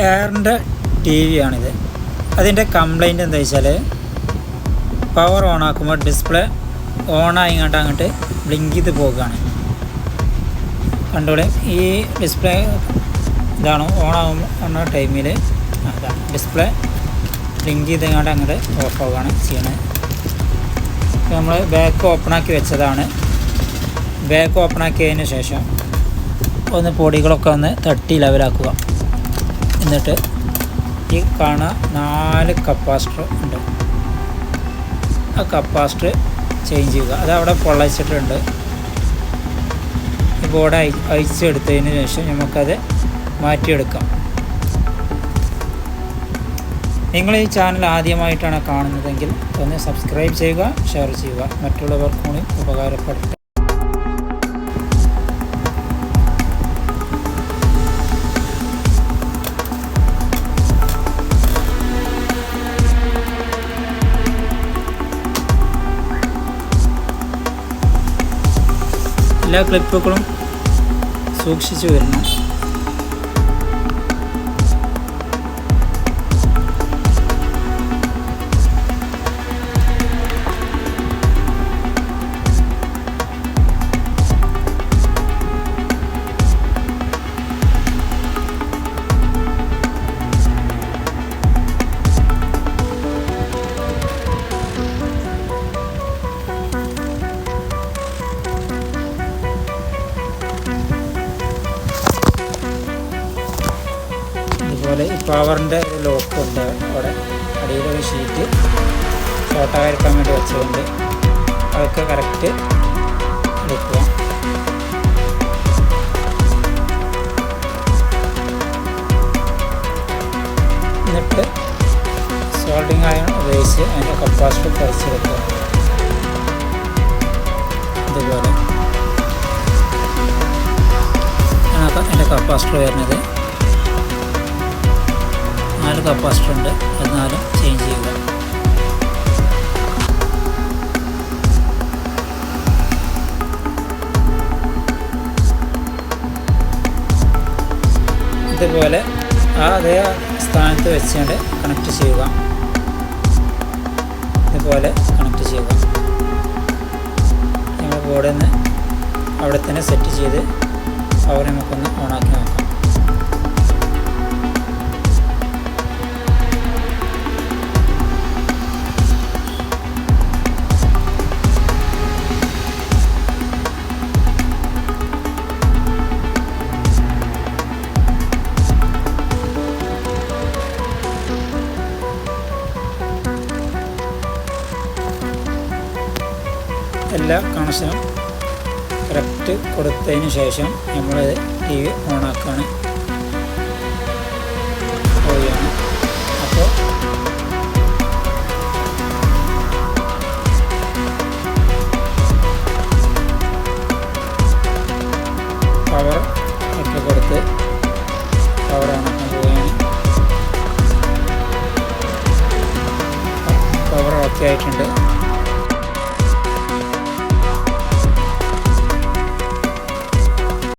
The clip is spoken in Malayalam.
എയറിന്റെ ടി വി ആണിത് അതിന്റെ കംപ്ലൈന്റ് എന്താ വെച്ചാൽ പവർ ഓൺ ആക്കുമ്പോൾ ഡിസ്പ്ലേ ഓണായി കണ്ട് അങ്ങോട്ട് ബ്ലിങ്ക് ചെയ്ത് പോകുകയാണ് കണ്ടോളെ? ഈ ഡിസ്പ്ലേ ഇതാണ് ഓൺ ആകുന്ന ടൈമിൽ അതാണ് ഡിസ്പ്ലേ ബ്ലിങ്ക് ചെയ്തങ്ങോട്ട് അങ്ങോട്ട് ഓഫ് ആവുകയാണ് ചെയ്യണത് നമ്മൾ ബാക്ക് ഓപ്പൺ ആക്കി വെച്ചതാണ്. ബാക്ക് ഓപ്പൺ ആക്കിയതിന് ശേഷം ഒന്ന് പൊടികളൊക്കെ ഒന്ന് തട്ടി ലെവലാക്കുക. എന്നിട്ട് ഈ കാണുന്ന നാല് കപ്പാസിറ്റർ ഉണ്ട്. ആ കപ്പാസിറ്റർ ചേഞ്ച് ചെയ്യുക. അത് അവിടെ പൊള്ളച്ചിട്ടുണ്ട്. ഈ ബോർഡ് അയ അയച്ചെടുത്തതിന് ശേഷം നമുക്കത് മാറ്റിയെടുക്കാം. നിങ്ങൾ ഈ ചാനൽ ആദ്യമായിട്ടാണ് കാണുന്നതെങ്കിൽ ഒന്ന് സബ്സ്ക്രൈബ് ചെയ്യുക ഷെയർ ചെയ്യുക. മറ്റുള്ളവർക്കും ഉപകാരപ്പെടുത്തുക എല്ലാ ക്ലിപ്പുകളും സൂക്ഷിച്ചു അതുപോലെ ഈ പവറിന്റെ ഒരു ലോക്ക് ഉണ്ട്. അവിടെ അടിയിലൊരു ഷീറ്റ് ഷോർട്ടായിരിക്കാൻ വേണ്ടി വെച്ചതുകൊണ്ട് അതൊക്കെ കറക്റ്റ് എടുക്കുക. എന്നിട്ട് സോൾഡിങ് ആയ ഉപയോഗിച്ച് അതിന്റെ കപ്പാസിറ്റി കുറച്ചെടുക്കുക ഇതുപോലെ. അതിന്റെ കപ്പാസിറ്റർ വരുന്നത്. നാല് കപ്പാസിറ്റർ ഉണ്ട്. എന്നാലും ചേഞ്ച് ചെയ്യുക. ഇതുപോലെ ആ അതേ സ്ഥാനത്ത് വെച്ചുകൊണ്ട് കണക്ട് ചെയ്യുക. ഇതുപോലെ കണക്ട് ചെയ്യുക. നമ്മൾ ബോർഡിൽ നിന്ന് അവിടെ തന്നെ സെറ്റ് ചെയ്ത് പവർ നമുക്കൊന്ന് ഓണാക്കി നോക്കാം. എല്ലാ കണക്ഷനും കറക്റ്റ് കൊടുത്തതിന് ശേഷം നമ്മൾ ടി വി ഓണാക്കാണ്. പോയാണ് അപ്പോൾ പവർ ഒക്കെ കൊടുത്ത് പവർ ഓണാക്കാൻ പോവുകയാണ്. പവർ ഓക്കെ ആയിട്ടുണ്ട്.